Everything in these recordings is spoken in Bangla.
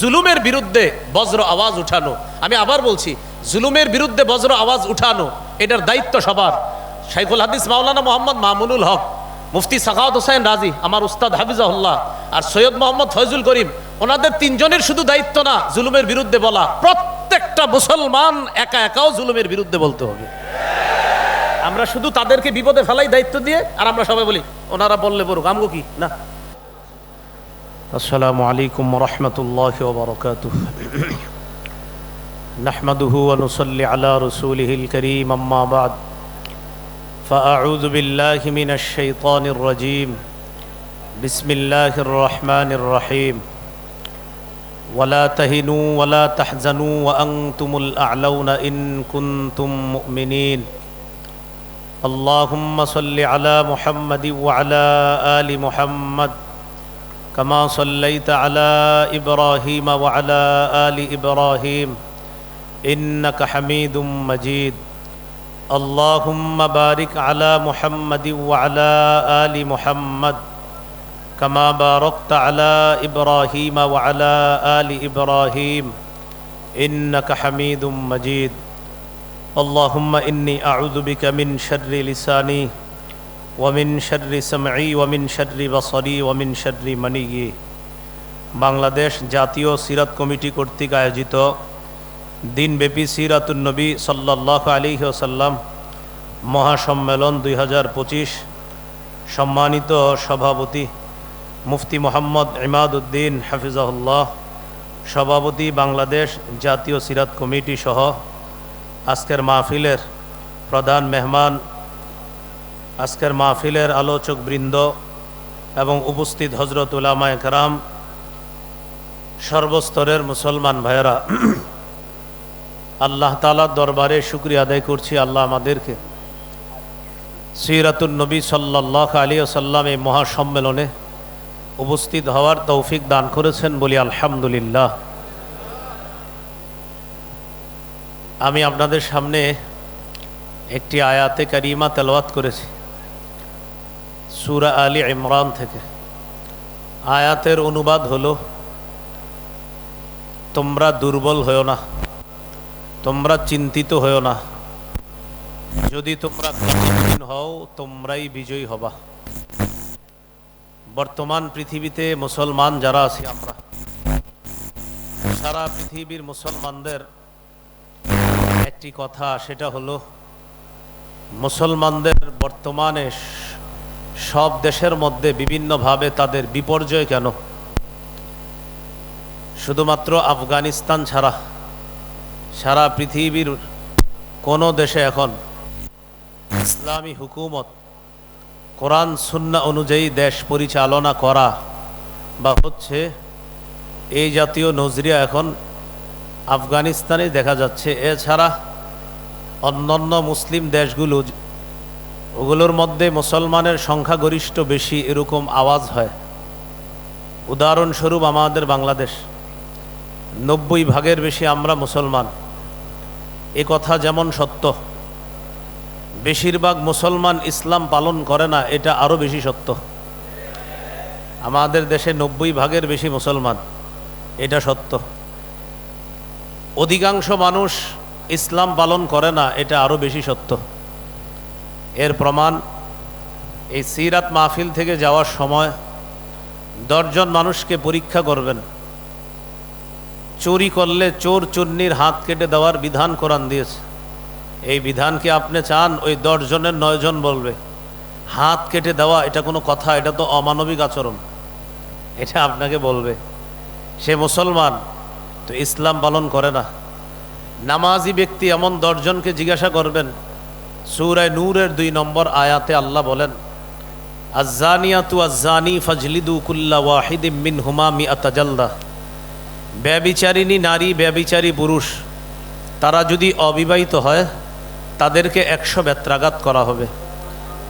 জুলুমের বিরুদ্ধে বজ্র আওয়াজ উঠানো। আমি আবার বলছি, জুলুমের বিরুদ্ধে বজ্র আওয়াজ উঠানো, এটার দায়িত্ব সবার। শাইখুল হাদিস মাওলানা মোহাম্মদ মামুনুল হক, মুফতি সাখাওয়াত হোসেন রাজি, আমার উস্তাদ হাফিজাহুল্লাহ আর সৈয়দ মোহাম্মদ ফয়জুল করিম, ওনাদের তিনজনের শুধু দায়িত্ব না, জুলুমের বিরুদ্ধে বলা। প্রত্যেকটা মুসলমান একা একাও জুলুমের বিরুদ্ধে বলতে হবে। আমরা শুধু তাদেরকে বিপদে ফেলাই দায়িত্ব দিয়ে, আর আমরা সবাই বলি, ওনারা বললে বলুক আমগো কি? না। السلام عليكم ورحمة الله وبركاته. نحمده ونصلي على رسوله الكريم أما بعد. فأعوذ بالله من الشيطان الرجيم. بسم الله الرحمن الرحيم. ولا تهنوا ولا تحزنوا وأنتم الأعلون إن كنتم مؤمنين. اللهم صل على محمد وعلى آل محمد. كما صليت على إبراهيم وعلى آل إبراهيم إنك حميد مجيد. اللهم بارك على محمد وعلى آل محمد كما باركت على إبراهيم وعلى آل إبراهيم إنك حميد مجيد. اللهم إني أعوذ بك من شر لساني ওয়ামিন শর্রি সামঈ ওয়ামিন শর্রি বসরি ওয়ামিন শর্রি মানিগি বাংলাদেশ জাতীয় সিরাত কমিটি কর্তৃক আয়োজিত দিনব্যাপী সিরাতুন্নবী সাল্লাহ আলী ওসাল্লাম মহাসম্মেলন দুই হাজার পঁচিশ। সম্মানিত সভাপতি মুফতি মোহাম্মদ ইমাদউদ্দিন হাফিজাহুল্লাহ, সভাপতি বাংলাদেশ জাতীয় সিরাত কমিটি সহ আজকের মাহফিলের প্রধান মেহমান আজকের মাহফিলের আলোচক বৃন্দ এবং উপস্থিত হজরত উলামায় কারাম, সর্বস্তরের মুসলমান ভাইয়েরা, আল্লাহ তালার দরবারে শুক্রিয়া আদায় করছি আল্লাহ আমাদেরকে। সিরাতুল নবী সাল্লাহ আলী সাল্লাম এই মহাসম্মেলনে উপস্থিত হওয়ার তৌফিক দান করেছেন বলি আলহামদুলিল্লাহ। আমি আপনাদের সামনে একটি আয়াতে কারিমা তেলাওয়াত করেছি। সুরা আলী ইমরান থেকে। আয়াতের অনুবাদ হলো, তোমরা দুর্বল হও না, তোমরা চিন্তিত হও না। যদি তোমরা কঠিন হও, তোমরাই বিজয়ী হবা। বর্তমান পৃথিবীতে মুসলমান যারা আছি আমরা, সারা পৃথিবীর মুসলমানদের একটি কথা, সেটা হলো, মুসলমানদের বর্তমানে সব দেশের মধ্যে বিভিন্নভাবে তাদের বিপর্যয় কেন? শুধুমাত্র আফগানিস্তান ছাড়া সারা পৃথিবীর কোনো দেশে এখন ইসলামী হুকুমত, কোরআন, সুন্না অনুযায়ী দেশ পরিচালনা করা বা হচ্ছে এই জাতীয় নজরিয়া এখন আফগানিস্তানে দেখা যাচ্ছে। এছাড়া অন্যান্য মুসলিম দেশগুলো ওগুলোর মধ্যে মুসলমানের সংখ্যাগরিষ্ঠ বেশি এরকম আওয়াজ হয়। উদাহরণস্বরূপ আমাদের বাংলাদেশ। নব্বই ভাগের বেশি আমরা মুসলমান। এ কথা যেমন সত্য, বেশিরভাগ মুসলমান ইসলাম পালন করে না, এটা আরও বেশি সত্য। আমাদের দেশে নব্বই ভাগের বেশি মুসলমান, এটা সত্য। অধিকাংশ মানুষ ইসলাম পালন করে না, এটা আরও বেশি সত্য। এর প্রমাণ, এই সিরাত মাহফিল থেকে যাওয়ার সময় দশজন মানুষকে পরীক্ষা করবেন। চুরি করলে চোর চুন্নির হাত কেটে দেওয়ার বিধান কোরআন দিয়েছে। এই বিধানকে আপনি চান? ওই দশজনের নয়জন বলবে, হাত কেটে দেওয়া, এটা কোনো কথা, এটা তো অমানবিক আচরণ। এটা আপনাকে বলবে, সে মুসলমান, তো ইসলাম পালন করে না। নামাজি ব্যক্তি এমন দশজনকে জিজ্ঞাসা করবেন সুরায় নূরের দুই নম্বর আয়াতে আল্লাহ বলেন আজানিয়াতু আজানি ফজলিদু কুল্লা ওয়াহিদিম মিন হুমা মি আতাজাল্লা ব্যবিচারিণী নারী, ব্যবিচারী পুরুষ, তারা যদি অবিবাহিত হয়, তাদেরকে একশো বেত্রাঘাত করা হবে।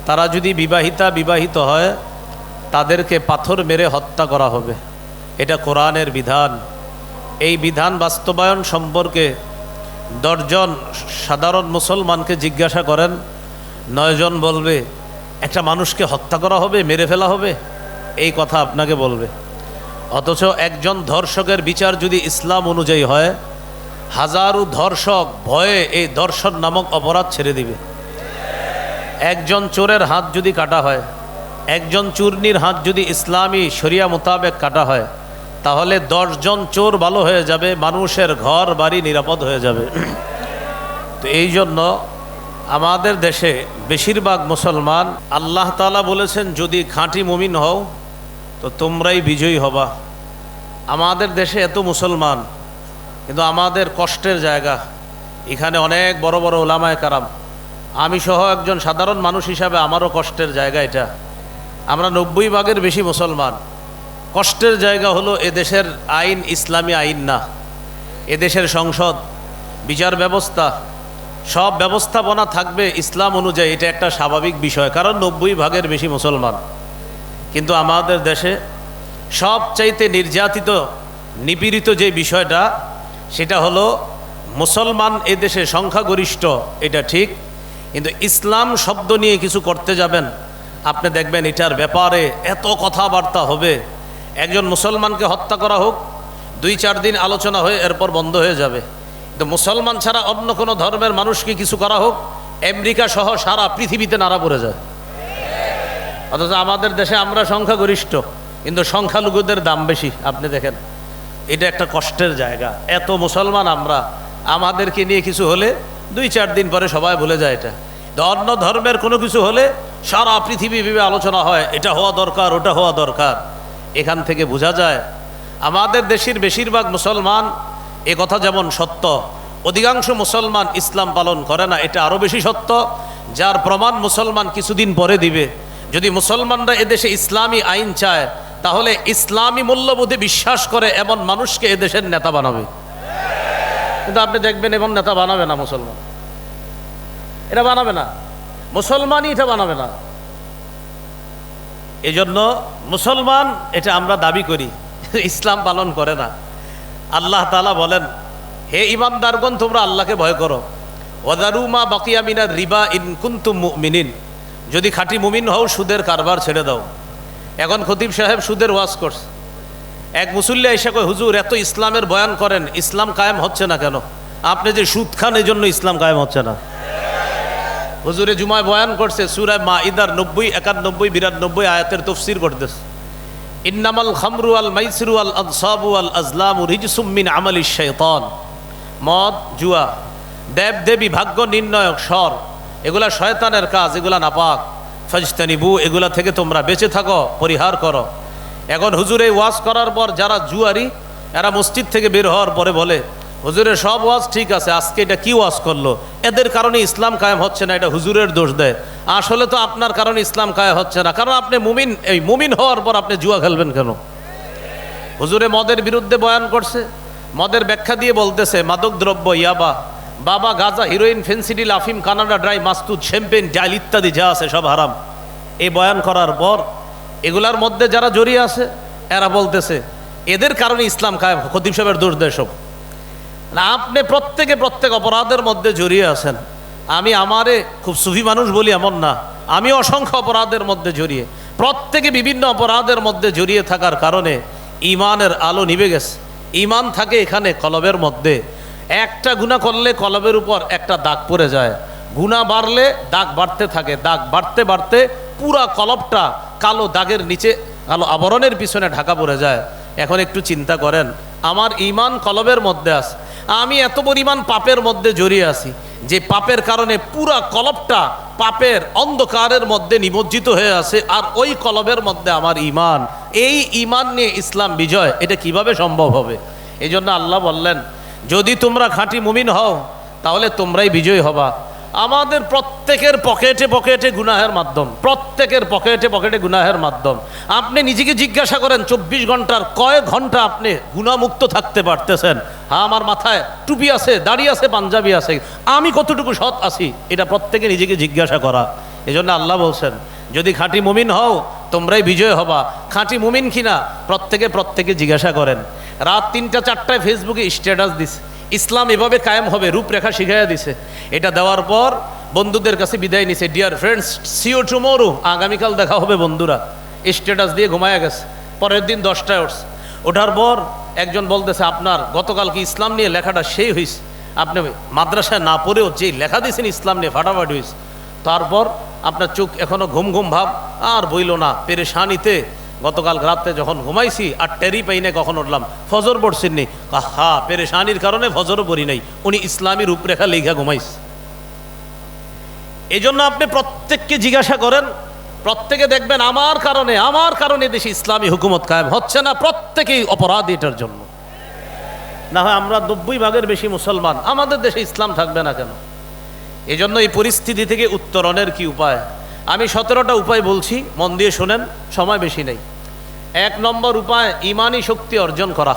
তারা যদি বিবাহিতা বিবাহিত হয়, তাদেরকে পাথর মেরে হত্যা করা হবে। এটা কোরআনের বিধান। এই বিধান বাস্তবায়ন সম্পর্কে দশজন সাধারণ মুসলমানকে জিজ্ঞাসা করেন, নয়জন বলবে, একটা মানুষকে হত্যা করা হবে, মেরে ফেলা হবে? এই কথা আপনাকে বলবে। অথচ একজন ধর্ষকের বিচার যদি ইসলাম অনুযায়ী হয়, হাজারো ধর্ষক ভয়ে এই দর্শন নামক অপরাধ ছেড়ে দিবে। একজন চোরের হাত যদি কাটা হয়, একজন চূর্ণির হাত যদি ইসলামী শরিয়া মোতাবেক কাটা হয় তাহলে দশজন চোর ভালো হয়ে যাবে, মানুষের ঘর বাড়ি নিরাপদ হয়ে যাবে। তো এই জন্য আমাদের দেশে বেশিরভাগ মুসলমান, আল্লাহ তালা বলেছেন, যদি খাঁটি মুমিন হও, তো তোমরাই বিজয়ী হবা। আমাদের দেশে এত মুসলমান, কিন্তু আমাদের কষ্টের জায়গা। এখানে অনেক বড় বড় ওলামায় কারাম। আমি সহ একজন সাধারণ মানুষ হিসাবে আমারও কষ্টের জায়গা এটা। আমরা নব্বই ভাগের বেশি মুসলমান। কষ্টের জায়গা হলো এদেশের আইন, ইসলামী আইন না। এদেশের সংসদ, বিচার ব্যবস্থা, সব ব্যবস্থাপনা থাকবে ইসলাম অনুযায়ী, এটা একটা স্বাভাবিক বিষয়, কারণ নব্বই ভাগের বেশি মুসলমান। কিন্তু আমাদের দেশে সবচাইতে নির্যাতিত, নিপীড়িত যে বিষয়টা, সেটা হলো মুসলমান এ দেশে সংখ্যাগরিষ্ঠ, এটা ঠিক, কিন্তু ইসলাম শব্দ নিয়ে কিছু করতে যাবেন। আপনি দেখবেন এটার ব্যাপারে এত কথাবার্তা হবে। একজন মুসলমানকে হত্যা করা হোক, দুই চার দিন আলোচনা হয়ে এরপর বন্ধ হয়ে যাবে। কিন্তু মুসলমান ছাড়া অন্য কোনো ধর্মের মানুষকে কিছু করা হোক, আমেরিকা সহ সারা পৃথিবীতে নাড়া পড়ে যায়। অথচ আমাদের দেশে আমরা সংখ্যাগরিষ্ঠ, কিন্তু সংখ্যালঘুদের দাম বেশি, আপনি দেখেন। এটা একটা কষ্টের জায়গা। এত মুসলমান আমরা, আমাদেরকে নিয়ে কিছু হলে দুই চার দিন পরে সবাই ভুলে যায় এটা। অন্য ধর্মের কোনো কিছু হলে সারা পৃথিবী ভেবে আলোচনা হয়, এটা হওয়া দরকার, ওটা হওয়া দরকার। এখান থেকে বোঝা যায়, আমাদের দেশের বেশিরভাগ মুসলমান এ কথা যেমন সত্য, অধিকাংশ মুসলমান ইসলাম পালন করে না, এটা আরও বেশি সত্য, যার প্রমাণ মুসলমান কিছুদিন পরে দিবে। যদি মুসলমানরা এদেশে ইসলামী আইন চায়, তাহলে ইসলামী মূল্যবোধে বিশ্বাস করে এমন মানুষকে এদেশের নেতা বানাবে। কিন্তু আপনি দেখবেন এমন নেতা বানাবে না মুসলমান। এটা বানাবে না। মুসলমানই এটা বানাবে না। এজন্য মুসলমান এটা আমরা দাবি করি। ইসলাম পালন করে না। আল্লাহ তালা বলেন, হে ইমানদারগণ, তোমরা আল্লাহকে ভয় করো। ওদারুমা বাকিয়া মিনার রিবা ইন কুন্তুম মিনিন যদি খাঁটি মুমিন হও, সুদের কারবার ছেড়ে দাও। এখন খতিব সাহেব সুদের ওয়াজ করছে। এক মুসল্লি এসে কয়, হুজুর, এত ইসলামের বয়ান করেন, ইসলাম কায়েম হচ্ছে না কেন? আপনি যে সুদ খান এই জন্য ইসলাম কায়েম হচ্ছে না। হুজুরে জুমায় বয়ান করছে সুরায় মা ইদার নব্বই, একানব্বই, বিরানব্বই আয়াতের তফসির করতেছে। ইন্নামাল খামরু আল মাইসরু আল আনসাবু আল আজলামু রিজসুম্মিন আমালি শৈতন মদ, জুয়া, দেব দেবী, ভাগ্য নির্ণয়ক স্বর এগুলা শয়তানের কাজ, এগুলা নাপাক। ফজতানিবু, এগুলা থেকে তোমরা বেঁচে থাকো, পরিহার করো। এখন হুজুরে ওয়াজ করার পর যারা জুয়ারি, এরা মসজিদ থেকে বের হওয়ার পরে বলে হুজুরের সব ওয়াজ ঠিক আছে, আজকে এটা কি ওয়াজ করল? এদের কারণে ইসলাম কায়েম হচ্ছে না, এটা হুজুরের দোষ দেয়। আসলে তো আপনার কারণে ইসলাম কায়েম হচ্ছে না, কারণ আপনি মুমিন, এই মুমিন হওয়ার পর আপনি জুয়া খেলবেন কেন? হুজুরে মদের বিরুদ্ধে বয়ান করছে, মদের ব্যাখ্যা দিয়ে বলতেছে, মাদক দ্রব্য ইয়াবা, বাবা গাজা, হিরোইন, ফেন্সিডিল, আফিম, কানাডা ড্রাই মাস্তুদ শ্যাম্পেন ডাইল ইত্যাদি যা আছে সব হারাম। এই বয়ান করার পর এগুলার মধ্যে যারা জড়িয়ে আছে, এরা বলতেছে, এদের কারণে ইসলাম কায়েম, খতিব সাহেবের দোষ দেয় সব। না, আপনি প্রত্যেকে প্রত্যেক অপরাধের মধ্যে জড়িয়ে আছেন। আমি আমারে খুব সুফি মানুষ বলি এমন না। আমি অসংখ্য অপরাধের মধ্যে জড়িয়ে, প্রত্যেকে বিভিন্ন অপরাধের মধ্যে জড়িয়ে থাকার কারণে ইমানের আলো নিভে গেছে। ইমান থাকে এখানে কলবের মধ্যে। একটা গুণা করলে কলবের উপর একটা দাগ পড়ে যায়। গুণা বাড়লে দাগ বাড়তে থাকে। দাগ বাড়তে বাড়তে পুরা কলবটা কালো দাগের নিচে, কালো আবরণের পিছনে ঢাকা পড়ে যায়। এখন একটু চিন্তা করেন, আমার ইমান কলবের মধ্যে আছে। আমি এত পরিমাণ পাপের মধ্যে জড়িয়ে আছি যে পাপের কারণে পুরা কলবটা পাপের অন্ধকারের মধ্যে নিমজ্জিত হয়ে আছে আর ওই কলবের মধ্যে আমার ইমান এই ইমান নিয়ে ইসলাম বিজয়, এটা কীভাবে সম্ভব হবে? এই জন্য আল্লাহ বললেন, যদি তোমরা খাঁটি মুমিন হও, তাহলে তোমরাই বিজয়ী হবা। আমাদের প্রত্যেকের পকেটে পকেটে গুনাহের মাধ্যম, প্রত্যেকের পকেটে পকেটে গুনাহের মাধ্যম। আপনি নিজেকে জিজ্ঞাসা করেন, চব্বিশ ঘণ্টার কয় ঘণ্টা আপনি গুণামুক্ত থাকতে পারতেছেন? হ্যাঁ আমার মাথায় টুপি আছে, দাড়ি আছে, পাঞ্জাবি আছে। আমি কতটুকু সৎ আছি? এটা প্রত্যেকে নিজেকে জিজ্ঞাসা করা। এজন্য আল্লাহ বলছেন, যদি খাঁটি মুমিন হও, তোমরাই বিজয় হবা। খাঁটি মুমিন কিনা? প্রত্যেকে প্রত্যেকে জিজ্ঞাসা করেন। রাত তিনটা, চারটায় ফেসবুকে স্ট্যাটাস দিছে। ইসলাম এভাবে কায়েম হবে, রূপরেখা শিখাইয়া দিছে। এটা দেওয়ার পর বন্ধুদের কাছে বিদায় নিছে ডিয়ার ফ্রেন্ডস সিও টুমোরো আগামীকাল দেখা হবে বন্ধুরা। স্ট্যাটাস দিয়ে ঘুমায়া গেছে। পরের দিন দশটায় উঠছে। ওঠার পর একজন বলতেছে, আপনার গতকাল কি ইসলাম নিয়ে লেখাটা সেই হয়েছে আপনি মাদ্রাসায় না পড়েও যে লেখা দিয়েছেন ইসলাম নিয়ে ফাটাফাটি হয়েছে তারপর আপনার চোখ এখনও ঘুম ঘুম ভাব, আর বইল না। পেরেশানিতে গতকাল রাতে যখন ঘুমাইছি আর টেরি পাই না কখন উঠলাম, ফজর পড়ছেননি হা পেরেশানির কারণে ফজরও পড়ি নাই। উনি ইসলামী রূপরেখা লেখা ঘুমাইছে। এই জন্য আপনি প্রত্যেককে জিজ্ঞাসা করেন, প্রত্যেকে দেখবেন আমার কারণে আমার কারণে দেশে ইসলামী হুকুমত কায়েম হচ্ছে না প্রত্যেকেই অপরাধ এটার জন্য। না হয় আমরা নব্বই ভাগের বেশি মুসলমান, আমাদের দেশে ইসলাম থাকবে না কেন? এই জন্য এই পরিস্থিতি থেকে উত্তরণের কি উপায়? আমি সতেরোটা উপায় বলছি, মন দিয়ে শোনেন, সময় বেশি নেই। এক নম্বর উপায়, ইমানি শক্তি অর্জন করা।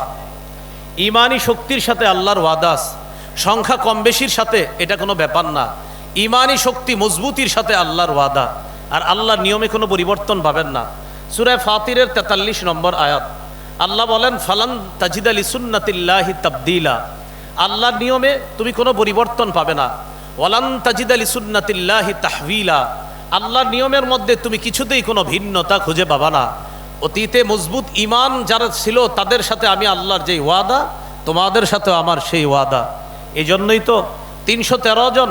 ইমানি শক্তির সাথে আল্লাহর ওয়াদাস সংখ্যা কম বেশির সাথে এটা কোনো ব্যাপার না। ইমানি শক্তি মজবুতির সাথে আল্লাহর ওয়াদা। আর আল্লাহর নিয়মে কোনো পরিবর্তন পাবেন না। সুরায় ফাতিরের তেতাল্লিশ নম্বর আয়াত। আল্লাহ বলেন, ফালান তাজিদ আলী সুন্নাতিল্লাহি তাবদিলা। আল্লাহর নিয়মে তুমি কোনো পরিবর্তন পাবে না। ওয়ালান তাজিদ আলী সুন্নাতিল্লাহি তাহবিলা। আল্লাহর নিয়মের মধ্যে তুমি কিছুতেই কোনো ভিন্নতা খুঁজে পাবা না। অতীতে মজবুত ইমান যারা ছিল, তাদের সাথে আমি আল্লাহর যেই ওয়াদা, তোমাদের সাথে আমার সেই ওয়াদা। এই জন্যই তো তিনশো তেরো জন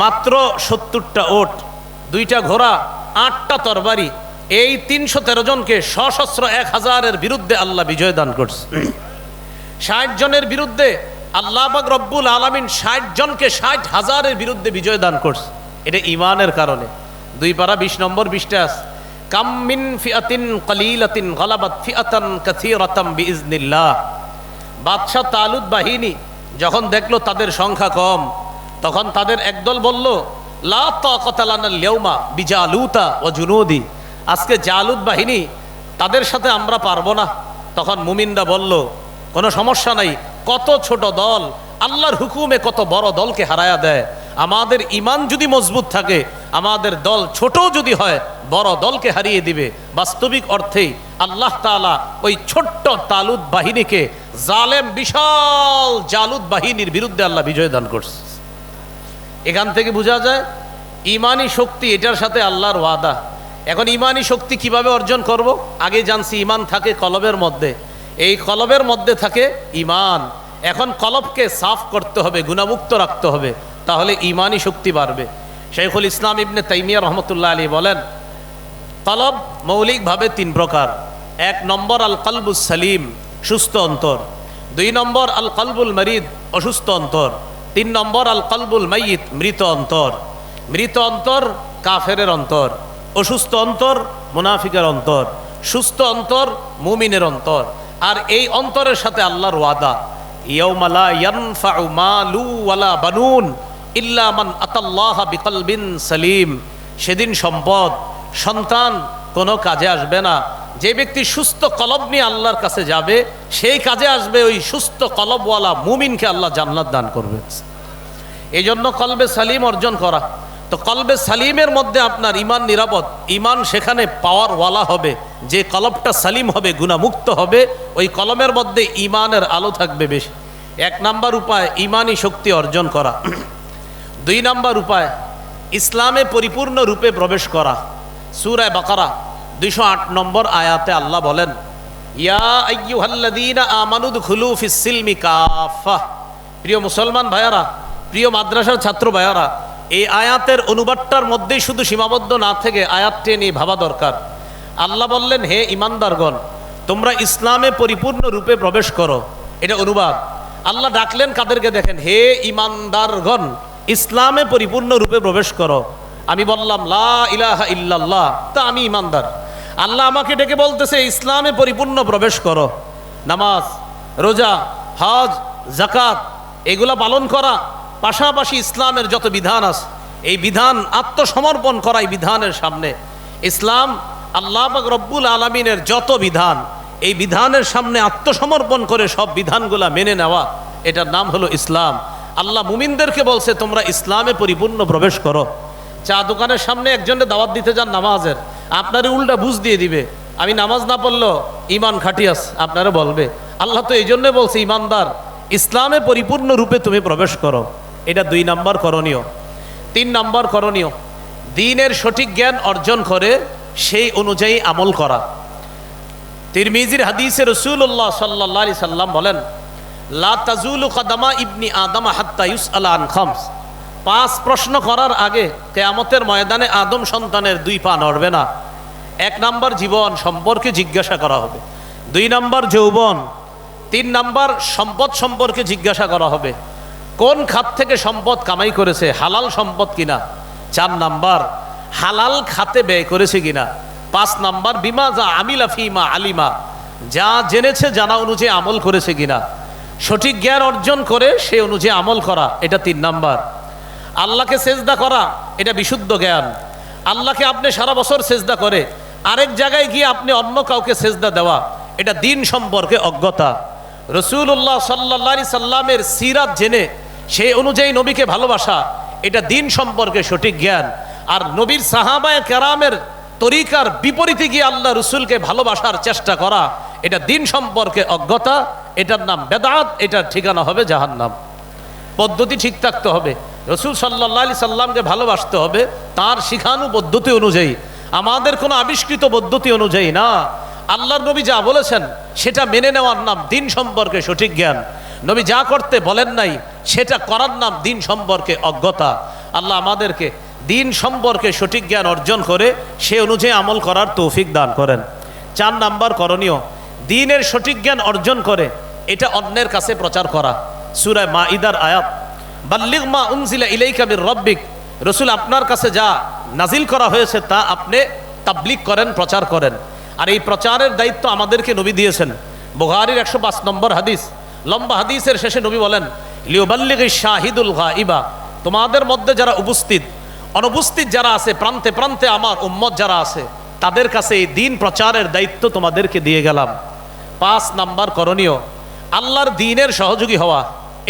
মাত্র সত্তরটা ওট, দুইটা ঘোড়া, আটটা তরবারি, এই তিনশো তেরো জনকে সশস্ত্র এক হাজারের বিরুদ্ধে আল্লাহ বিজয় দান করছে। ষাট জনের বিরুদ্ধে আল্লাহবাক রব্বুল আলমিন ষাট জনকে ষাট হাজারের বিরুদ্ধে বিজয় দান করছে। এটা ইমানের কারণে। দুই পারা বিশ নম্বর বিশটা আছে। কাম্মিন ফিয়াতিন কলিলাতিন গলাবাত ফিয়াতান কাথিরাতাম বিইজনিল্লাহ বাদশাহ তালুদ বাহিনী যখন দেখল তাদের সংখ্যা কম, তখন তাদের একদল বলল, লা তাকাতালানা লেউমা বিজালুতা ও জুনুদি। আজকে জালুদ বাহিনী তাদের সাথে আমরা পারব না। তখন মুমিনরা বলল, কোনো সমস্যা নাই, কত ছোট দল, আল্লাহর হুকুমে কত বড় দলকে হারায়া দেয়। আমাদের ইমান যদি মজবুত থাকে, আমাদের দল ছোট যদি হয়, বড় দলকে হারিয়ে দিবে। বাস্তবিক অর্থেই আল্লাহ তাআলা ওই ছোট্ট তালুদ বাহিনীকে জালেম, বিশাল জালুদ বাহিনীর বিরুদ্ধে আল্লাহ বিজয় দান করছে। এখান থেকে বোঝা যায়, ইমানি শক্তি এটার সাথে আল্লাহর ওয়াদা। এখন ইমানি শক্তি কীভাবে অর্জন করব? আগে জানছি ইমান থাকে কলবের মধ্যে। এই কলবের মধ্যে থাকে ইমান। এখন কলবকে সাফ করতে হবে, গুণামুক্ত রাখতে হবে। তাহলে ইমানই শক্তি বাড়বে। শেখুল ইসলাম ইবনে তাইমিয়া রহমতুল্লাহ আলী বলেন কলব মৌলিকভাবে তিন প্রকার। এক নম্বর আল কলবুল সালিম, সুস্থ অন্তর। দুই নম্বর আল কলবুল মরিদ, অসুস্থ অন্তর। তিন নম্বর আল কলবুল মাইয়িত, মৃত অন্তর। মৃত অন্তর, কাফেরের অন্তর। অসুস্থ অন্তর, মুনাফিকের অন্তর। সুস্থ অন্তর, মুমিনের অন্তর। আর এই অন্তরের সাথে আল্লাহর ওয়াদা ইয়াউমালা ইয়ানফাউ মালু ওয়ালা বানুন। ইল্লা মান আতাল্লাহ বিকলবিন সালিম। সেদিন সম্পদ, সন্তান কোনো কাজে আসবে না। যে ব্যক্তি সুস্থ কলব নিয়ে আল্লাহর কাছে যাবে, সেই কাজে আসবে ওই সুস্থ কলবওয়ালা মুমিনকে আল্লাহ জান্নাত দান করবে। এই জন্য কলবে সালিম অর্জন করা। তো কলবে সালিমের মধ্যে আপনার ইমান নিরাপদ। ইমান সেখানে পাওয়ার ওয়ালা হবে। যে কলবটা সালিম হবে, গুণামুক্ত হবে, ওই কলমের মধ্যে ইমানের আলো থাকবে বেশি। এক নাম্বার উপায় ইমানি শক্তি অর্জন করা। দুই নাম্বার উপায়, ইসলামে পরিপূর্ণ রূপে প্রবেশ করা। সুরায় বাকারা, দুইশো আট নম্বর আয়াতে আল্লাহ বলেন, ইয়া আমানুদ খুলু কাফা প্রিয় মুসলমান ভাইয়ারা, প্রিয় মাদ্রাসার ছাত্র ভাইয়ারা, এই আয়াতের অনুবাদটার মধ্যেই শুধু সীমাবদ্ধ না থেকে আয়াতটি নিয়ে ভাবা দরকার। আল্লাহ বললেন, হে ইমানদারগণ, তোমরা ইসলামে পরিপূর্ণ রূপে প্রবেশ করো। এটা অনুবাদ। আল্লাহ ডাকলেন কাদেরকে দেখেন, হে ইমানদারগণ ইসলামে পরিপূর্ণ রূপে প্রবেশ করো। আমি বললাম, লা ইলাহা ইল্লাল্লাহ। তা আমি ইমানদার। আল্লাহ আমাকে ডেকে বলতেছে, ইসলামে পরিপূর্ণ প্রবেশ করো। নামাজ, রোজা, হজ জাকাত এগুলা পালন করা। পাশাপাশি ইসলামের যত বিধান আছে, এই বিধান আত্মসমর্পণ করা এই বিধানের সামনে। ইসলাম আল্লাহ রব্বুল আলমিনের যত বিধান, এই বিধানের সামনে আত্মসমর্পণ করে সব বিধানগুলা মেনে নেওয়া। এটার নাম হলো ইসলাম। আল্লাহ মুমিনদেরকে বলছে, তোমরা ইসলামে পরিপূর্ণ প্রবেশ করো। চা দোকানের সামনে একজনের দাওয়াত দিতে যান নামাজের। আপনারই উল্টা বুঝ দিয়ে দিবে। আমি নামাজ না পড়ল ইমান খাটিয়াস আপনারা বলবে। আল্লাহ তো এই জন্যে বলছে ইমানদার ইসলামে পরিপূর্ণ রূপে তুমি প্রবেশ করো। এটা দুই নম্বর করণীয়। তিন নম্বর করণীয়, দিনের সঠিক জ্ঞান অর্জন করে সেই অনুযায়ী আমল করা। তিরমিজির হাদিসে রসুল্লাহ সাল্লাহ আলি সাল্লাম বলেন কদামা ইবনি আদমা পাঁচ প্রশ্ন করার আগে কেয়ামতের ময়দানে আদম সন্তানের দুই পা নড়বে না। এক নাম্বার জীবন সম্পর্কে জিজ্ঞাসা করা হবে। দুই নাম্বার যৌবন, তিন নাম্বার সম্পদ সম্পর্কে জিজ্ঞাসা করা হবে। কোন খাত থেকে সম্পদ কামাই করেছে, হালাল সম্পদ কিনা? চার নাম্বার, হালাল খাতে ব্যয় করেছে কিনা? পাঁচ নাম্বার, বিমা যা আমিলা ফিমা আলিমা, যা জেনেছে জানা অনুযায়ী আমল করেছে কিনা? সঠিক জ্ঞান অর্জন করে সে অনুযায়ী আমল করা, এটা তিন নাম্বার। আল্লাহকে সেজদা করা, এটা বিশুদ্ধ জ্ঞান। আল্লাহকে আপনি সারা বছর সেজদা করে, আরেক জায়গায় গিয়ে আপনি অন্য কাউকে সেজদা দেওয়া, এটা দিন সম্পর্কে অজ্ঞতা। রসুল্লাহ সাল্লা সাল্লামের সিরাত জেনে, সেই অনুযায়ী নবীকে ভালোবাসা, এটা দিন সম্পর্কে সঠিক জ্ঞান। আর নবীর সাহাবায় কেরামের তরিকার বিপরীতে গিয়ে আল্লাহ রসুলকে ভালোবাসার চেষ্টা করা এটা দিন সম্পর্কে অজ্ঞতা, এটার নাম বেদাত, এটার ঠিকানা হবে জাহান্নাম। পদ্ধতি ঠিক থাকতে হবে। রসুল সাল্লাহ আলি সাল্লামকে ভালোবাসতে হবে, তার শিখানু পদ্ধতি অনুযায়ী। আমাদের কোনো আবিষ্কৃত পদ্ধতি অনুযায়ী না। আল্লাহর নবী যা বলেছেন, সেটা মেনে নেওয়ার নাম দিন সম্পর্কে সঠিক জ্ঞান। নবী যা করতে বলেন নাই, সেটা করার নাম দিন সম্পর্কে অজ্ঞতা। আল্লাহ আমাদেরকে দিন সম্পর্কে সঠিক জ্ঞান অর্জন করে, সে অনুযায়ী আমল করার তৌফিক দান করেন। চার নাম্বার করণীয় দিনের সঠিক জ্ঞান অর্জন করে, এটা অন্যের কাছে প্রচার করা। সুরায় মা ইদার আয়াত, বাল্লিগ মা উনজিলা ইলাইকা মির রব্বিক রসুল আপনার কাছে যা নাজিল করা হয়েছে তা আপনি তাবলিক করেন, প্রচার করেন। আর এই প্রচারের দায়িত্ব আমাদেরকে নবী দিয়েছেন। বুহারির একশো পাঁচ নম্বর হাদিস, লম্বা হাদিসের শেষে নবী বলেন লিওবাল্লিগ শাহিদুল ঘা ইবা তোমাদের মধ্যে যারা উপস্থিত, অনুপস্থিত যারা আছে, প্রান্তে প্রান্তে আমার উম্মত যারা আছে, তাদের কাছে এই দিন প্রচারের দায়িত্ব তোমাদেরকে দিয়ে গেলাম। পাঁচ নাম্বার করণীয়, আল্লাহর দিনের সহযোগী হওয়া,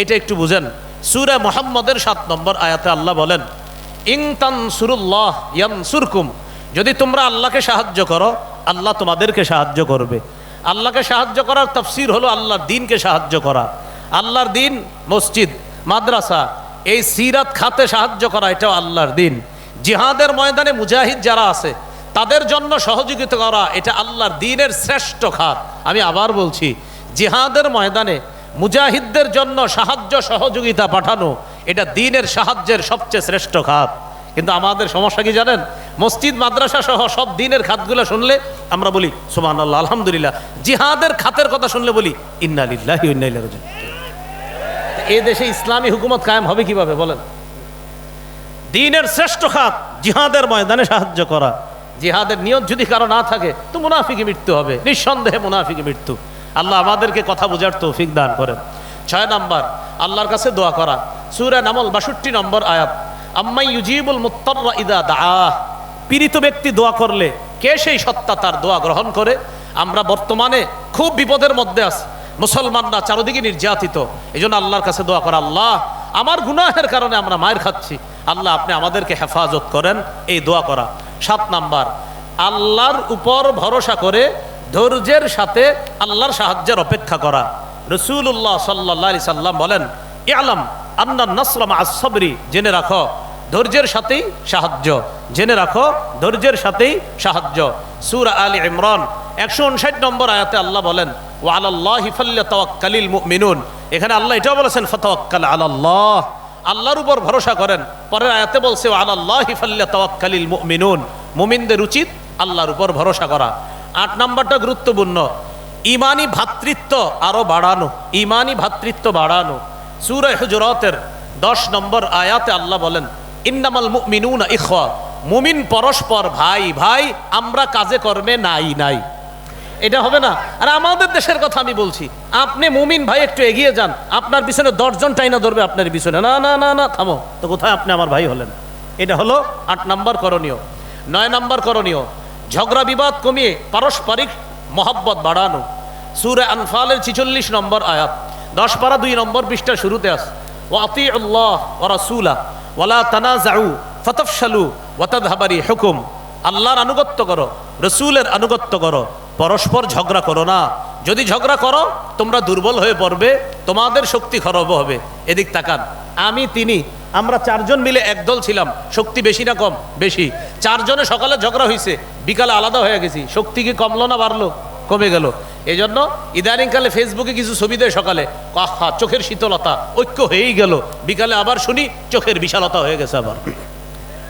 এটা একটু বুঝেন। সুরে মোহাম্মদের সাত নম্বর আয়াতে আল্লাহ বলেন ইংতান সুরুল্লাহ ইয়াম সুরকুম যদি তোমরা আল্লাহকে সাহায্য করো, আল্লাহ তোমাদেরকে সাহায্য করবে। আল্লাহকে সাহায্য করার তফসির হলো আল্লাহর দিনকে সাহায্য করা। আল্লাহর দিন মসজিদ, মাদ্রাসা, এই সিরাত খাতে সাহায্য করা, এটাও আল্লাহর দিন। জিহাদের ময়দানে মুজাহিদ যারা আছে তাদের জন্য সহযোগিতা করা, এটা আল্লাহর দিনের শ্রেষ্ঠ খাত। আমি আবার বলছি, জিহাদের ময়দানে মুজাহিদদের জন্য সাহায্য সহযোগিতা পাঠানো, এটা দিনের সাহায্যের সবচেয়ে শ্রেষ্ঠ খাত। কিন্তু আমাদের সমস্যা কি জানেন? মসজিদ, মাদ্রাসা সহ সব দিনের খাতগুলো শুনলে আমরা বলি সোমান আল্লাহ আলহামদুলিল্লাহ। জিহাদের খাতের কথা শুনলে বলি ইন্নালিল্লাহ এ দেশে ইসলামী হুকুমত কায়েম হবে কীভাবে বলেন? দিনের শ্রেষ্ঠ খাত জিহাদের ময়দানে সাহায্য করা। জিহাদের নিয়ত যদি কারও না থাকে, তো মুনাফিকে মৃত্যু হবে। নিঃসন্দেহে মুনাফিকে মৃত্যু। আল্লাহ আমাদেরকে কথা বোঝার তৌফিক দান করেন। ছয় নম্বর, আল্লাহর কাছে দোয়া করা। সুরা নামল বাষট্টি নম্বর আয়াত, আম্মাই ইউজিবুল মুত্তররা ইদা দা পীড়িত ব্যক্তি দোয়া করলে কে সেই সত্তা তার দোয়া গ্রহণ করে? আমরা বর্তমানে খুব বিপদের মধ্যে আছি। মুসলমানরা চারদিকে নির্যাতিত। এই জন্য আল্লাহর কাছে দোয়া করা, আল্লাহ, আমার গুনাহের কারণে আমরা মায়ের খাচ্ছি। আল্লাহ, আপনি আমাদেরকে হেফাজত করেন। এই দোয়া করা। সাত নাম্বার, আল্লাহর উপর ভরসা করে ধৈর্যের সাথে আল্লাহর সাহায্যের অপেক্ষা করা। রসুল্লাহ সাল্লাহ সাল্লাম বলেন এ আলম আন্না নসলাম আসবরি জেনে রাখো, ধৈর্যের সাথেই সাহায্য। জেনে রাখো, ধৈর্যের সাথেই সাহায্য। সুরা আলী ইমরান, একশো উনষাট নম্বর আয়াতে আল্লাহ বলেন ও আল্লাহ হিফাল্লা তওয়াক্কালিল মিনুন এখানে আল্লাহ এটাও বলেছেন, ফতওয়াক্কাল আল্লাহ আল্লাহর উপর ভরসা করেন। পরের আয়াতে বলছে আল্লাহ মিনুন মুমিনদের উচিত আল্লাহর উপর ভরসা করা। আট নাম্বারটা গুরুত্বপূর্ণ, ইমানি ভ্রাতৃত্ব আরও বাড়ানো, ইমানি ভ্রাতৃত্ব বাড়ানো। সুরে হুজরতের দশ নম্বর আয়াতে আল্লাহ বলেন, ইন্নামাল মুমিনুনা ইখওয়া। মুমিন পরস্পর ভাই ভাই, আমরা কাজে কর্মে নাই নাই। এটা হবে না। আর আমাদের দেশের কথা আমি বলছি। আপনি মুমিন ভাই, একটু এগিয়ে যান। আপনার পিছনে দশজন টাইনা ধরবে আপনার পিছনে। না না না না, থামো। তো কোথায় আপনি আমার ভাই হলেন? এটা হলো আট নাম্বার করণীয়। নয় নাম্বার করণীয়, ঝগড়া বিবাদ কমিয়ে পারস্পরিক মহব্বত বাড়ানো। সুরে আনফালের ছিচল্লিশ নম্বর আয়াত। দশ পারা দুই নম্বর পৃষ্ঠা শুরুতে আস ও আতি আল্লাহ ও রাসুলা ওয়ালা তানা জাউ ফতফশালু ওয়াতাদহাবারি হুকুম। আল্লাহর আনুগত্য করো, রসুলের আনুগত্য করো। পরস্পর ঝগড়া করো না। যদি ঝগড়া করো, তোমরা দুর্বল হয়ে পড়বে, তোমাদের শক্তি খরব হবে। এদিক তাকান। আমি, তিনি, আমরা চারজন মিলে একদল ছিলাম। শক্তি বেশি না কম? বেশি। চারজনে সকালে ঝগড়া হয়েছে বিকালে আলাদা হয়ে গেছি। শক্তি কি কমলো না বাড়লো? কমে গেল। এই জন্য ইদানিংকালে ফেসবুকে কিছু ছবি দেয় সকালে। কাহা চোখের শীতলতা। ঐক্য হয়েই গেল। বিকালে আবার শুনি, চোখের বিশালতা হয়ে গেছে আবার।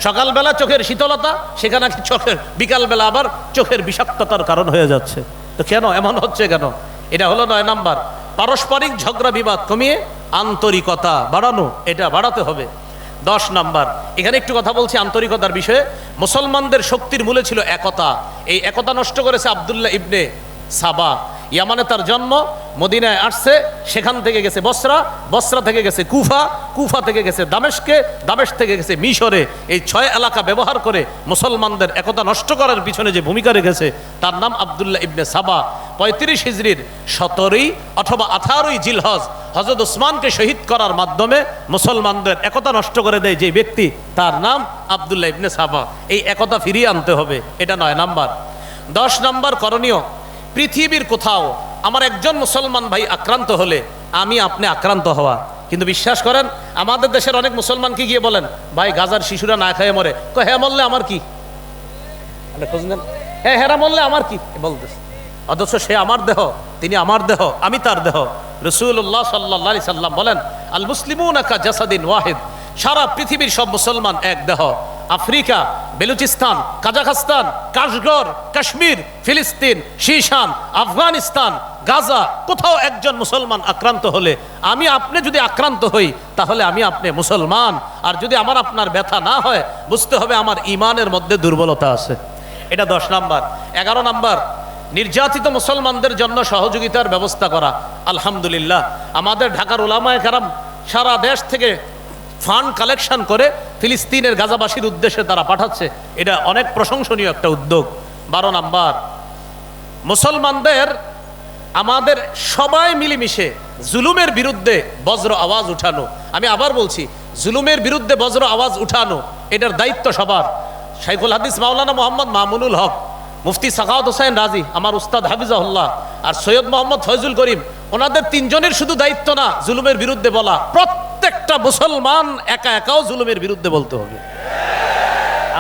সকালবেলা চোখের শীতলতা, সেখানে চোখের, বিকালবেলা আবার চোখের বিষাক্ততার কারণ হয়ে যাচ্ছে। তো কেন? এমন হচ্ছে কেন? এটা হলো নয় নাম্বার। পারস্পরিক ঝগড়া বিবাদ কমিয়ে আন্তরিকতা বাড়ানো, এটা বাড়াতে হবে। দশ নাম্বার। এখানে একটু কথা বলছি আন্তরিকতার বিষয়ে। মুসলমানদের শক্তির মূলে ছিল একতা। এই একতা নষ্ট করেছে আবদুল্লাহ ইবনে সাবা। ইয়ামানে তার জন্ম মদিনায় আসছে, সেখান থেকে গেছে বসরা বসরা থেকে গেছে কুফা কুফা থেকে গেছে দামেশকে, দামেশ থেকে গেছে মিশরে। এই ছয় এলাকা ব্যবহার করে মুসলমানদের একতা নষ্ট করার পিছনে যে ভূমিকা রেখেছে, তার নাম আবদুল্লাহ ইবনে সাবা। পঁয়ত্রিশ হিজড়ির সতেরোই অথবা আঠারোই জিলহজ হজরত ওসমানকে শহীদ করার মাধ্যমে মুসলমানদের একতা নষ্ট করে দেয় যে ব্যক্তি, তার নাম আবদুল্লাহ ইবনে সাবা। এই একতা ফিরিয়ে আনতে হবে, এটা নয় নাম্বার। দশ নাম্বার করণীয় পৃথিবীর কোথাও আমার একজন মুসলমান ভাই আক্রান্ত হলে আমি আপনি আক্রান্ত হওয়া। কিন্তু বিশ্বাস করেন, আমাদের দেশের অনেক মুসলমানকে গিয়ে বলেন, ভাই, গাজার শিশুরা না খায় মরে। ক হ্যাঁ মরলে আমার কি? খোঁজ নেন। হ্যাঁ হেরা মরলে আমার কি? বলতেছে। অথচ সে আমার দেহ, তিনি আমার দেহ, আমি তার দেহ। রসুল্লাহ সাল্লাহ সাল্লাম বলেন, আল মুসলিমুন একা জাসাদিন ওয়াহিদ। সারা পৃথিবীর সব মুসলমান এক দেহ। Africa, Balochistan, Kazakhstan Kashgar Kashmir, ফিলিস্তিন, শীশান, আফগানিস্তান, গাজা, কোথাও একজন মুসলমান আক্রান্ত হলে আমি আপনি যদি আক্রান্ত হই, তাহলে আমি আপনি মুসলমান। আর যদি আমার আপনার ব্যথা না হয়, বুঝতে হবে আমার ইমানের মধ্যে দুর্বলতা আছে। এটা দশ নাম্বার। এগারো নাম্বার, নির্যাতিত মুসলমানদের জন্য সহযোগিতার ব্যবস্থা করা। আলহামদুলিল্লাহ, আমাদের ঢাকার ওলামায় কারাম সারা দেশ থেকে ফান্ড কালেকশন করে ফিলিস্তিনের গাজাবাসীর উদ্দেশ্যে তারা পাঠাচ্ছে। এটা অনেক প্রশংসনীয় একটা উদ্যোগ। বারো নাম্বার, মুসলমানদের আমাদের সবাই মিলেমিশে জুলুমের বিরুদ্ধে বজ্র আওয়াজ উঠানো। আমি আবার বলছি, জুলুমের বিরুদ্ধে বজ্র আওয়াজ উঠানো, এটার দায়িত্ব সবার। শাইখুল হাদিস মাওলানা মোহাম্মদ মামুনুল হক, মুফতি সাকাউত হোসেন রাজি, আমার উস্তাদ হাফিজাহুল্লাহ আর সৈয়দ মোহাম্মদ ফয়জুল করিম, ওনাদের তিনজনের শুধু দায়িত্ব না, জুলুমের বিরুদ্ধে বলা। প্রত্যেকটা মুসলমান একা একাও জুলুমের বিরুদ্ধে বলতে হবে।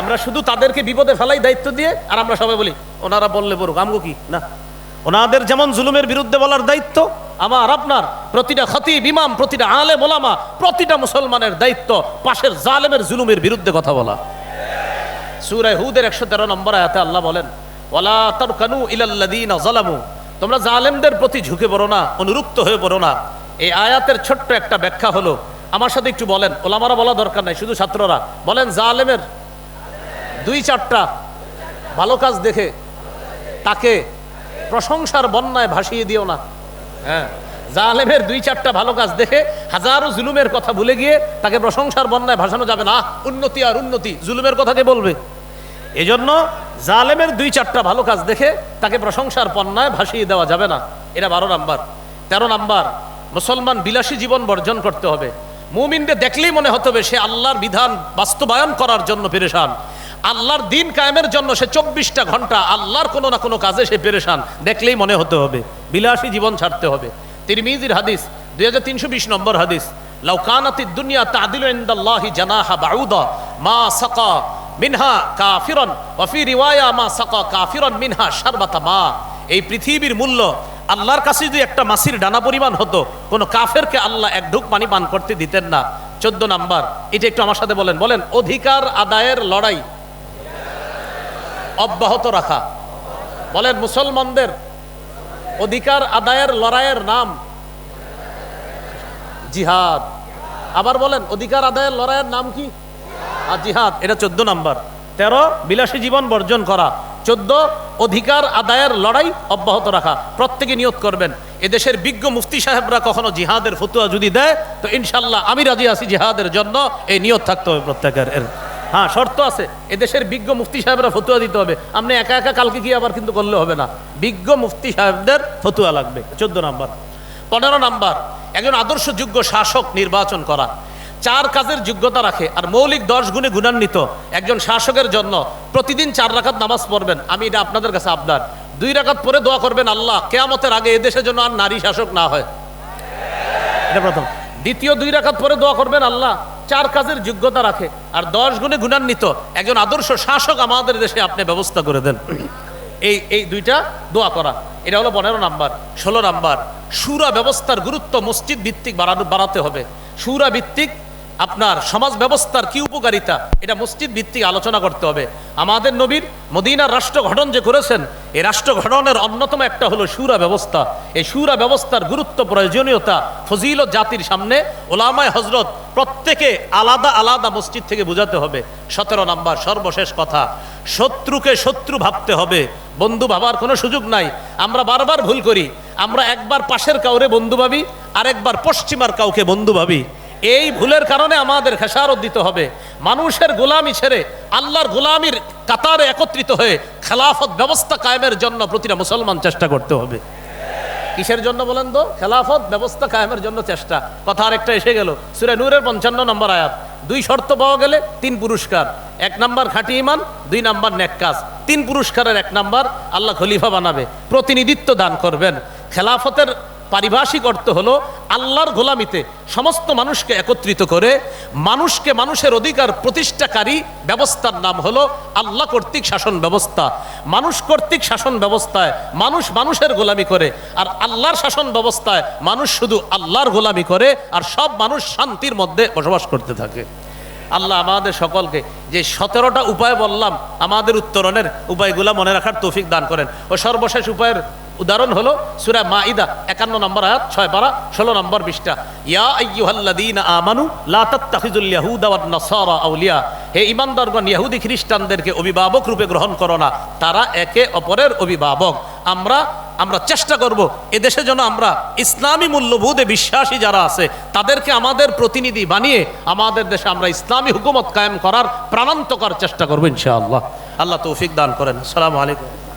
আমরা শুধু তাদেরকে বিপদে ফেলাই দায়িত্ব দিয়ে, আর আমরা সবাই বলি, ওনারা বললে বলুক, আমগো কি? না। ওনাদের যেমন জুলুমের বিরুদ্ধে বলার দায়িত্ব, আমার, আপনার, প্রতিটা খতিব, ইমাম, প্রতিটা আলে মোলামা প্রতিটা মুসলমানের দায়িত্ব পাশের জালেমের জুলুমের বিরুদ্ধে কথা বলা। সুরায় হুদের একশো তেরো নম্বর আয়াতে আল্লাহ বলেন ওলা তারকানু ইলাল্লাদিনা জালামু তোমরা জালেমদের প্রতি ঝুঁকে পড়ো না, অনুরুক্ত হয়ে পড়ো না। এই আয়াতের ছোট্ট একটা ব্যাখ্যা হলো আমার সাথে একটু বলেন, ওলামারা বলা দরকার নাই, শুধু ছাত্ররা। বলেন, জালেমের দুই চারটা ভালো কাজ দেখে তাকে প্রশংসার বন্যায় ভাসিয়ে দিও না। হ্যাঁ জালেমের দুই চারটা ভালো কাজ দেখে হাজারো জুলুমের কথা ভুলে গিয়ে তাকে প্রশংসার বন্যায় ভাসানো যাবে না। উন্নতি আর উন্নতি, জুলুমের কথা কে বলবে? এজন্য জালেমের দুই চারটা ভালো কাজ দেখে তাকে প্রশংসার পণ্যায় ভাসিয়ে দেওয়া যাবে না। এটা বারো নাম্বার। তেরো নাম্বার, মুসলমান বিলাসী জীবন বর্জন করতে হবে। মুমিনকে দেখলেই মনে হতে হবে সে আল্লাহর বিধান বাস্তবায়ন করার জন্য পেরেশান। আল্লাহর দিন কায়েমের জন্য সে চব্বিশটা ঘণ্টা আল্লাহর কোনো না কোনো কাজে সে পেরেশান। দেখলেই মনে হতে হবে, বিলাসী জীবন ছাড়তে হবে। তিরমিজির হাদিস, দুই হাজার তিনশো বিশ নম্বর হাদিস লাউকানাতি দুনিয়া তাদিল ইনদাল্লাহি জানাহা বাউদা, মা সাকা মিনহা কাফিরন ওয়াফি রিওয়ায়া মা সাকা কাফিরন মিনহা শারবাতা মা। এই পৃথিবীর মূল্য আল্লাহর কাছে যদি একটা মাসির ডানা পরিমাণ হতো, কোনো কাফেরকে আল্লাহ এক ঢুক পানি পান করতে দিতেন না। চোদ্দ নাম্বার, এটা একটু আমার সাথে বলেন। বলেন, অধিকার আদায়ের লড়াই অব্যাহত রাখা। বলেন, মুসলমানদের অধিকার আদায়ের লড়াইয়ের নাম জিহাদ। আবার বলেন, অধিকার আদায়ের লড়াইয়ের নাম কি? আর জিহাদ, এটা চোদ্দ নাম্বার। তেরো, বিলাসী জীবন বর্জন করা। চোদ্দ অধিকার আদায়ের লড়াই অব্যাহত রাখা। প্রত্যেকে নিয়োগ করবেন। এদেশের বিজ্ঞ মুফতি সাহেবরা কখনো জিহাদের ফতুয়া যদি দেয়, তো ইনশাল্লাহ আমি রাজি আছি জিহাদের জন্য। এই নিয়ত থাকতে হবে প্রত্যেকের। হ্যাঁ শর্ত আছে। এদেশের বিজ্ঞ মুফতি সাহেবরা ফতুয়া দিতে হবে। আপনি একা একা কালকে গিয়ে আবার কিন্তু করলে হবে না। বিজ্ঞ মুফতি সাহেবদের ফতুয়া লাগবে। চোদ্দ নাম্বার। পনেরো নাম্বার, একজন আদর্শযোগ্য শাসক নির্বাচন করা। চার কাজের যোগ্যতা রাখে আর মৌলিক দশ গুণে গুণান্বিত একজন শাসকের জন্য প্রতিদিন চার রাকাত নামাজ পড়বেন। আমি এটা আপনাদের কাছে আবদার। দুই রাকাত পরে দোয়া করবেন আল্লাহ, কেয়ামতের আগে এদেশের জন্য আর নারী শাসক না হয়। এটা প্রথম। দ্বিতীয়, দুই রাকাত পরে দোয়া করবেন আল্লাহ, চার কাজের যোগ্যতা রাখে আর দশ গুণে গুণান্বিত একজন আদর্শ শাসক আমাদের দেশে আপনি ব্যবস্থা করে দেন। এই এই দুইটা দোয়া করা। এটা হলো পনেরো নাম্বার। ষোলো নাম্বার, সুরা ব্যবস্থার গুরুত্ব মসজিদ ভিত্তিক বাড়ানো, বাড়াতে হবে। সুরা ভিত্তিক আপনার সমাজ ব্যবস্থার কি উপকারিতা? এটা মসজিদ ভিত্তিক আলোচনা করতে হবে। আমাদের নবীর মদিনার রাষ্ট্র গঠন যে করেছেন, এই রাষ্ট্র গঠনের অন্যতম একটা হলো সুরা ব্যবস্থা। এই সুরা ব্যবস্থার গুরুত্ব, প্রয়োজনীয়তা ফজিল জাতির সামনে ওলামায় হজরত প্রত্যেকে আলাদা আলাদা মসজিদ থেকে বোঝাতে হবে। সতেরো নাম্বার সর্বশেষ কথা, শত্রুকে শত্রু ভাবতে হবে। বন্ধু ভাবার কোনো সুযোগ নাই। আমরা বারবার ভুল করি। আমরা একবার পাশের কাউরে বন্ধু ভাবি, আরেকবার পশ্চিমার কাউকে বন্ধু ভাবি। এই ভুলের কারণে আমাদের খেসারত দিতে হবে। মানুষের গোলামি ছেড়ে আল্লাহর গোলামির কাতারে একত্রিত হয়ে খেলাফত ব্যবস্থা কায়েমের জন্য প্রতিটা মুসলমান চেষ্টা করতে হবে। কিসের জন্য বলেন তো? খেলাফত ব্যবস্থা কায়েমের জন্য চেষ্টা। কথা আরেকটা এসে গেল। সুরে নূরের পঞ্চান্ন নম্বর আয়াত। দুই শর্ত পাওয়া গেলে তিন পুরস্কার। এক নাম্বার খাঁটি ইমান দুই নাম্বার নেককাজ তিন পুরস্কারের এক নাম্বার আল্লাহ খলিফা বানাবে, প্রতিনিধিত্ব দান করবেন। খেলাফতের পারিভাষিক অর্থ হলো আল্লাহর গোলামিতে সমস্ত মানুষকে একত্রিত করে মানুষকে মানুষের অধিকার প্রতিষ্ঠাকারী ব্যবস্থার নাম হলো আল্লাহ কর্তৃক শাসন ব্যবস্থা। মানুষ কর্তৃক শাসন ব্যবস্থায় মানুষ মানুষের গোলামি করে আর আল্লাহর শাসন ব্যবস্থায় মানুষ শুধু আল্লাহর গোলামি করে আর সব মানুষ শান্তির মধ্যে বসবাস করতে থাকে। আল্লাহ আমাদের সকলকে যে সতেরোটা উপায় বললাম, আমাদের উত্তরণের উপায়গুলা মনে রাখার তৌফিক দান করেন। ও সর্বশেষ উপায়ের উদাহরণ হলো সুরা মাইদা একান্ন নম্বর আয়াত, ছয় পারা, ষোলো নম্বর বিশটা ইয়া আইয়ুহাল্লাযীনা আমানু, লা তাত্তাখিযুল ইয়াহুদা ওয়ান নাসারা আউলিয়া। হে ঈমানদারগণ ইহুদি খ্রিস্টানদেরকে অভিভাবক রূপে গ্রহণ করো না। তারা একে অপরের অভিভাবক। আমরা আমরা চেষ্টা করব এদেশে যেন আমরা ইসলামী মূল্যবোধে বিশ্বাসী যারা আছে, তাদেরকে আমাদের প্রতিনিধি বানিয়ে আমাদের দেশে আমরা ইসলামী হুকুমত কায়েম করার প্রাণান্তকর চেষ্টা করব ইনশাআল্লাহ। আল্লাহ তৌফিক দান করেন। আসসালামু আলাইকুম।